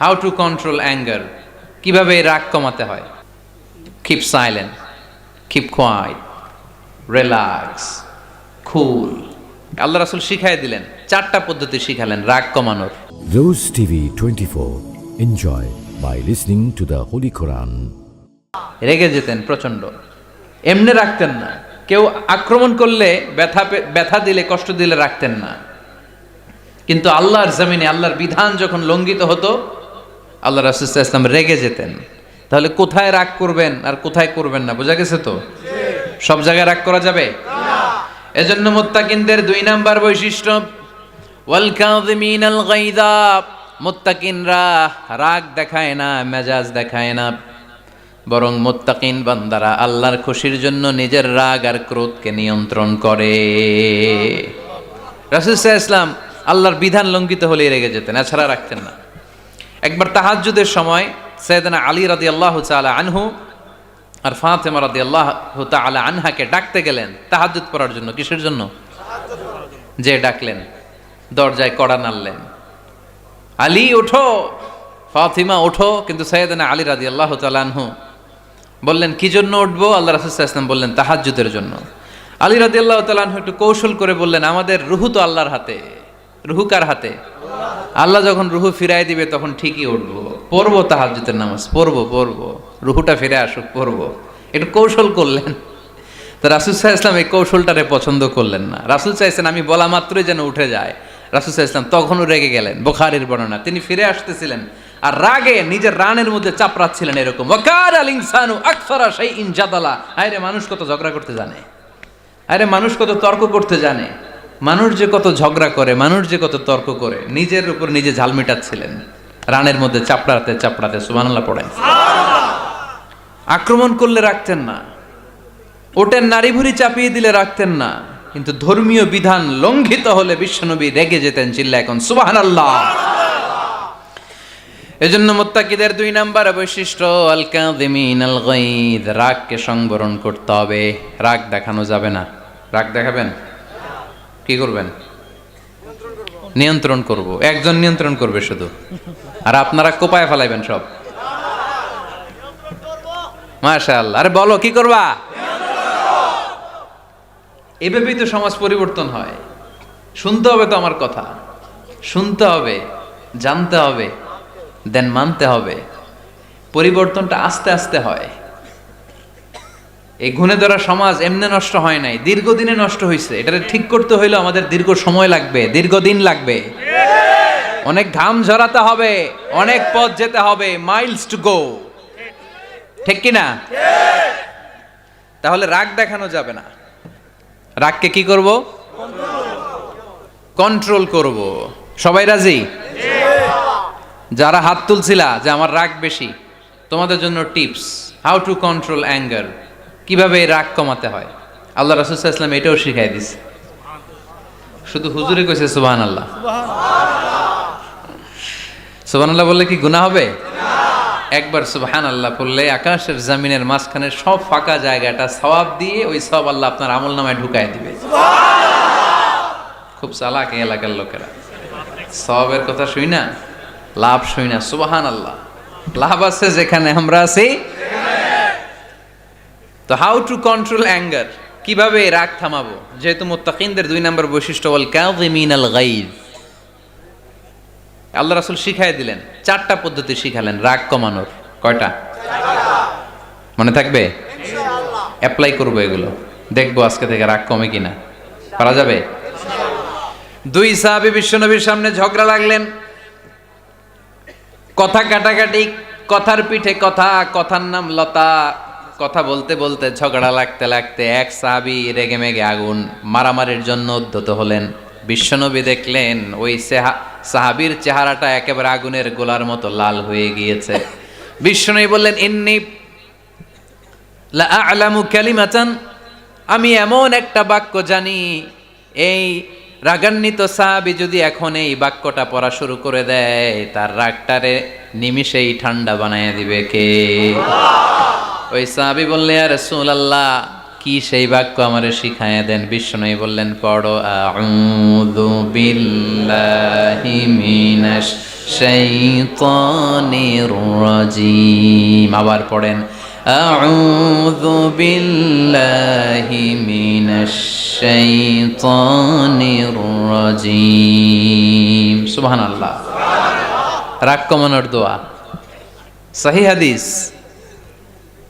How to control anger কীভাবে রাগ কমাতে হয়? Keep silent keep quiet relax cool আল্লাহ রাসুল শিখাই দিলেন চারটা পদ্ধতি শিখালেন রাগ কমানোর। Rose TV 24. Enjoy by listening to the Holy Quran. রেগে যেতেন প্রচণ্ড। এমনি রাখতেন না। কেউ আক্রমণ করলে ব্যথা ব্যথা দিলে কষ্ট দিলে রাখতেন না। কিন্তু আল্লাহর জমিনে আল্লাহর বিধান যখন লঙ্ঘিত হতো আল্লাহ রাসুল ইসলাম রেগে যেতেন। তাহলে কোথায় রাগ করবেন আর কোথায় করবেন না, বোঝা গেছে তো? সব জায়গায় রাগ করা যাবে? এজন্য মোত্তাকিনদের দুই নাম্বার বৈশিষ্ট্য, ওয়াল কাযিমিনাল গায়দা, মুত্তাকিনরা রাগ দেখায় না, মেজাজ দেখায় না। বরং মোত্তাকিন বান্দারা আল্লাহর খুশির জন্য নিজের রাগ আর ক্রোধকে নিয়ন্ত্রণ করে। রাসুল ইসলাম আল্লাহর বিধান লঙ্ঘিত হলেই রেগে যেতেন, এছাড়া রাখতেন না। একবার তাহাজ্জুদের সময় সৈয়দনা আলী রাদি আল্লাহ তালা আনহু আর ফাতেমা রাদি আল্লাহ তালা আনহাকে ডাকতে গেলেন তাহাজ্জুদ পড়ার জন্য। কিসের জন্য? যে ডাকলেন, দরজায় কড়া নাড়লেন। আলী, ওঠো। ফাতিমা, ওঠো। কিন্তু সৈয়দনা আলী রাদি আল্লাহ তালানহু বললেন, কি জন্য উঠবো? আল্লাহ রাসুল ইসলাম বললেন, তাহাজ্জুদের জন্য। আলী রাদি আল্লাহ তালানহু একটু কৌশল করে বললেন, আমাদের রুহু তো আল্লাহর হাতে। রুহু কার হাতে? আল্লাহ যখন রুহু ফিরাই দিবে, তখন ঠিকই উঠবো। পড়ব তাহাজ্জুদের নামাজ, পড়ব পড়ব। রুহুটা ফিরে আসুক, পড়ব। একটু কৌশল করলেন। তো রাসুল সাহা ইসলাম এই কৌশলটারে পছন্দ করলেন না। রাসুল চাইছেন আমি বলা মাত্রই যেন উঠে যায়। রাসুল সাহা ইসলাম তখনও রেগে গেলেন, বোখারের বর্ণনা। তিনি ফিরে আসতেছিলেন আর রাগে নিজের রানের মধ্যে চাপড়াচ্ছিলেন এরকম। ওয়াকার আল ইনসানু আকসারা সেই ইনজাদালা আরে মানুষ কত ঝগড়া করতে জানে? আরে মানুষ কত তর্ক করতে জানে? মানুষ যে কত ঝগড়া করে মানুষ যে কত তর্ক করে নিজের উপর নিজে ঝাল মেটাচ্ছিলেন। রানের মধ্যে চাপড়াতে চাপড়াতে সুবহানাল্লাহ পড়েন। আক্রমণ করলে রাখতেন না। ওটের নারী ভুড়ি চাপিয়ে দিলে রাখতেন না। কিন্তু ধর্মীয় বিধান লঙ্ঘিত হলে বিশ্বনবী রেগে যেতেন চিল্লা এখন সুবাহান আল্লাহ এজন্য মোত্তাকিদের দুই নাম্বার বৈশিষ্ট্য আল কাযিমিন আল গাইদ রাগকে সংবরণ করতে হবে। রাগ দেখানো যাবে না। রাগ দেখাবেন? কি করবেন? নিয়ন্ত্রণ করব। একজন নিয়ন্ত্রণ করবে শুধু। আর আপনারা কোপায় ফেলাইবেন সব। মাশাআল্লাহ। আরে বলো, কি করবা? এভাবেই তো সমাজ পরিবর্তন হয়। শুনতে হবে তো আমার কথা। শুনতে হবে, জানতে হবে দেন মানতে হবে। পরিবর্তনটা আস্তে আস্তে হয়। এই গুণে ধরা সমাজ এমনি নষ্ট হয় নাই, দীর্ঘদিনে নষ্ট হয়েছে এটা ঠিক করতে হইলে আমাদের দীর্ঘ সময় লাগবে, দীর্ঘদিন লাগবে। অনেক ঘাম ঝরাতে হবে, অনেক পথ যেতে হবে মাইলস টু গো ঠিক কি না তাহলে রাগ দেখানো যাবে না। রাগকে কি করব? কন্ট্রোল করব। সবাই রাজি? যারা হাত তুলছিলা যে আমার রাগ বেশি, তোমাদের জন্য tips how to control anger কীভাবে রাগ কমাতে হয়? আল্লাহ রাসুল ইসলাম এটাও শিখাই দিছে। শুধু হুজুরে কইছে সুবাহান আল্লাহ সুবাহান আল্লাহ বললে কি গুনাহ হবে? একবার সুবহান আল্লাহ পড়লে আকাশের জামিনের মাঝখানে সব ফাঁকা জায়গাটা সওয়াব দিয়ে ওই সব আল্লাহ আপনার আমল নামায় ঢুকায় দিবে। খুব চালাক এই এলাকার লোকেরা। সবের কথা শুই না, লাভ শুই না সুবহান আল্লাহ লাভ আছে যেখানে আমরা আছি তো হাউ টু কন্ট্রোল অ্যাঙ্গার কীভাবে রাগ থামাবো? যেহেতু মুত্তাকিনদের দুই নম্বর বৈশিষ্ট্য বল কাযিমিন আল গাইজ। আল্লাহ রাসূল শিখাই দিলেন চারটা পদ্ধতি শিখালেন রাগ কমানোর। কয়টা? মনে থাকবে? অ্যাপ্লাই করব এগুলো। দেখব আজকে থেকে রাগ কমে কিনা। পারা যাবে? দুই সাহাবী বিশ্বনবীর সামনে ঝগড়া লাগলেন। কথা কাটাকাটি কথার পিঠে কথা কথার নাম লতা কথা বলতে বলতে, ঝগড়া লাগতে লাগতে এক সাহাবি রেগে মেগে আগুন মারামারির জন্য উদ্ধত হলেন। বিশ্বনবী দেখলেন ওই সেহা সাহাবির চেহারাটা একেবারে আগুনের গোলার মতো লাল হয়ে গিয়েছে। বিশ্বনবী বললেন, ইন্নি আ'লামু কালিমাতান, আমি এমন একটা বাক্য জানি, এই রাগান্বিত সাহাবি যদি এখন এই বাক্যটা পড়া শুরু করে দেয়, তার রাগটারে নিমিষেই ঠান্ডা বানায় দিবে কে? ওই সাহাবি বললে আর আল্লাহ কি সেই বাক্য আমারে শিখাইয়া দেন? বিষ্ণু বললেন, পড়ো, আউযু বিল্লাহি মিনাশ শাইতানির রাজিম। আবার পড়েন, আউযু বিল্লাহি মিনাশ শাইতানির রাজিম। সুবহানাল্লাহ। রাগ কমানোর দোয়া। সহি হাদিস।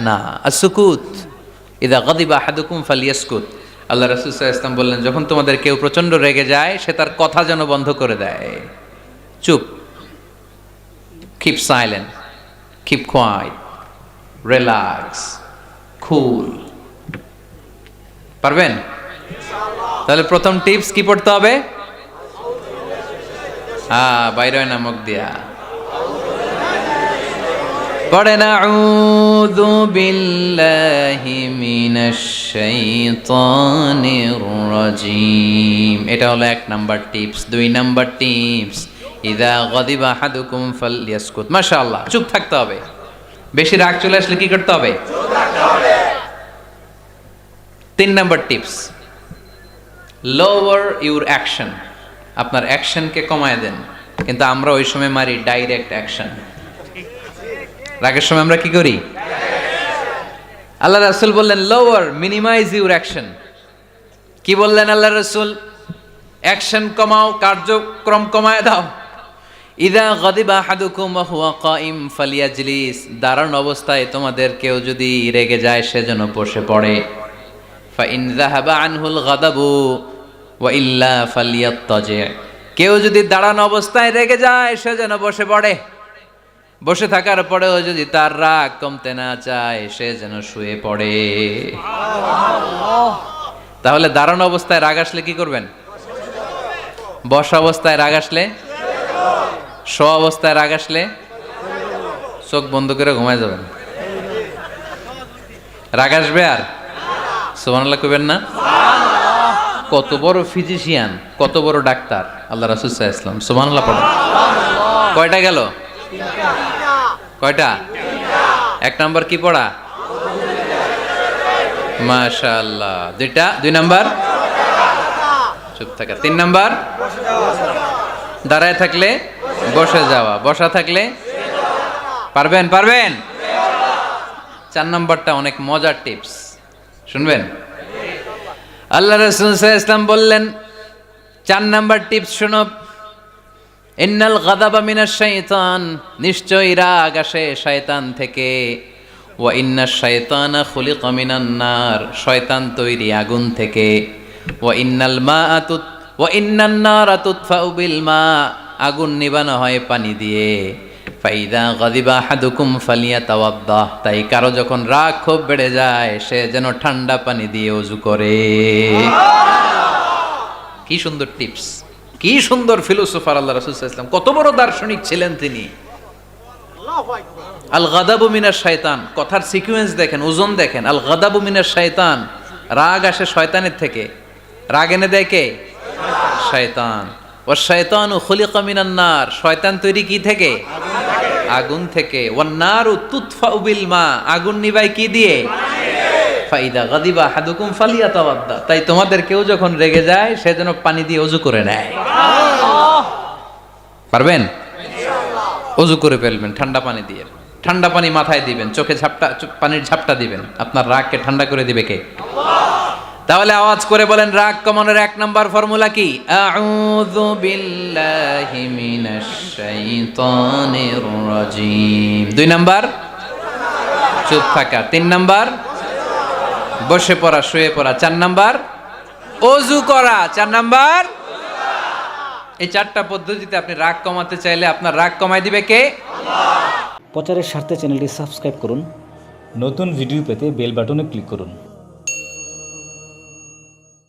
না সুকুত। ইদা গদিবা হাদুকুম ফালিয়াসকুত। আল্লাহ রসুল ইসলাম বললেন, যখন তোমাদের কেউ প্রচণ্ড রেগে যায়, সে তার কথা যেন বন্ধ করে দেয়। চুপ। Keep silent keep quiet relax cool পারবেন? তাহলে প্রথম টিপস কি পড়তে হবে? হ্যাঁ বাইরে নামক দিয়া। পড়েন আউযু বিল্লাহি মিনাশ শাইতানির রাজিম। এটা হলো এক নাম্বার টিপস। দুই নাম্বার টিপস, ইদা গদিবা আহাদুকুম ফালইয়াসকুত। মাশাআল্লাহ, চুপ থাকতে হবে। বেশি রাগ চলে আসলে কি করতে হবে? তিন number tips lower your action আপনার অ্যাকশনকে কমায় দেন, কিন্তু আমরা ওই সময় মারি ডাইরেক্ট অ্যাকশন রাগের সময় আমরা কি করি? আল্লাহ রাসুল বললেন লোয়ার মিনিমাইজ ইউর অ্যাকশন কি বললেন আল্লাহ রসুল? অ্যাকশন কমাও, কার্যক্রম কমায় দাও। ইদা গদিবা হাদুকুম হুয়া কাইম ফালিয়াজলিস। দাঁড়ান অবস্থায় তোমাদের কেউ যদি রেগে যায় সেজন্য বসে পড়ে। ফাইন যাহাবা আনহুল গাদাবু ওয়া ইল্লা ফালিয়াত্তাজি। কেউ যদি দাঁড়ানো অবস্থায় রেগে যায়, সে যেন বসে পড়ে। বসে থাকার পরেও যদি তার রাগ কমতে না চায়, সে যেন শুয়ে পড়ে। তাহলে দারুণ অবস্থায় রাগ আসলে কি করবেন? বসা অবস্থায় রাগ আসলে? শো অবস্থায় রাগ আসলে? চোখ বন্ধ করে ঘুমায় যাবেন। রাগ আসবে আর? সুবহানাল্লাহ কইবেন না? কত বড় ফিজিশিয়ান কত বড় ডাক্তার, আল্লাহ রাসুল ইসলাম সুবহানাল্লাহ পড়েন। কয়টা গেল? কয়টা? এক নাম্বার কি পড়া? মাশাআল্লাহ। দুইটা দুই নাম্বার? চুপ থাকা। তিন নাম্বার? দাঁড়ায় থাকলে বসে যাওয়া। বসা থাকলে? পারবেন? পারবেন? চার নাম্বারটা অনেক মজার টিপস। শুনবেন? আল্লাহ রসুল ইসলাম বললেন, চার নাম্বার টিপস শুনো ইন্নাল গাদাবা মিনাশ শাইতান নিশ্চয়ই রাগ আসে শয়তান থেকে। ওয়া ইন্না শাইতানা খুলিকা মিনান নার শয়তান তৈরি আগুন থেকে। ওয়া ইন্নাল মাআতুত ওয়া ইন্নান নারা তুতফাউ বিল মা আগুন নিবানো হয় পানি দিয়ে। ফাইদা গাদিবা হাদুকুম ফালিয়াতাওয়াদ্দাহ তাই কারও যখন রাগ খুব বেড়ে যায় সে যেন ঠান্ডা পানি দিয়ে ওযু করে। কি সুন্দর টিপস। কি সুন্দর ফিলোসোফার আল্লাহ রাসূল ওয়াসাল্লাম কত বড় দার্শনিক ছিলেন তিনি। আল গাদাবু মিনার শয়তান কথার সিকুয়েন্স দেখেন ওজন দেখেন। আল গাদাবু মিনার শয়তান রাগ আসে শয়তানের থেকে। রাগ এনে দেয় কে? শয়তান। ও শয়তান ও খলিকা মিনান নার শয়তান তৈরি কি থেকে? আগুন থেকে। ওয়ান ও তুতফা বিল মা আগুন নিবাই কি দিয়ে? ফাইদা গাদিবা হাদুকুম ফালিয়া তাই তোমাদের কেউ যখন রেগে যায়, সে যেন পানি দিয়ে অজু করে নেয়। পারবেন? অজু করে ফেলবেন, ঠান্ডা পানি দিয়ে। ঠান্ডা পানি মাথায় দিবেন, চোখে ঝাপটা পানির ঝাপটা দিবেন। আপনার রাগকে ঠান্ডা করে দিবে কে? তাহলে আওয়াজ করে বলেন, রাগ কমানোর এক নম্বর ফর্মুলা কি? আউযু বিল্লাহি মিনাশ শাইতানির রাজিম। দুই নাম্বার? চুপ থাকা। তিন নাম্বার? বসে পড়া শুয়ে পড়া। চার নাম্বার অজু করা। চার নাম্বার এই চারটা পদ্ধতিতে আপনি রাগ কমাতে চাইলে আপনার রাগ কমাই দিবে কে? প্রচারের স্বার্থে চ্যানেলটি সাবস্ক্রাইব করুন। নতুন ভিডিও পেতে বেল বাটনে ক্লিক করুন।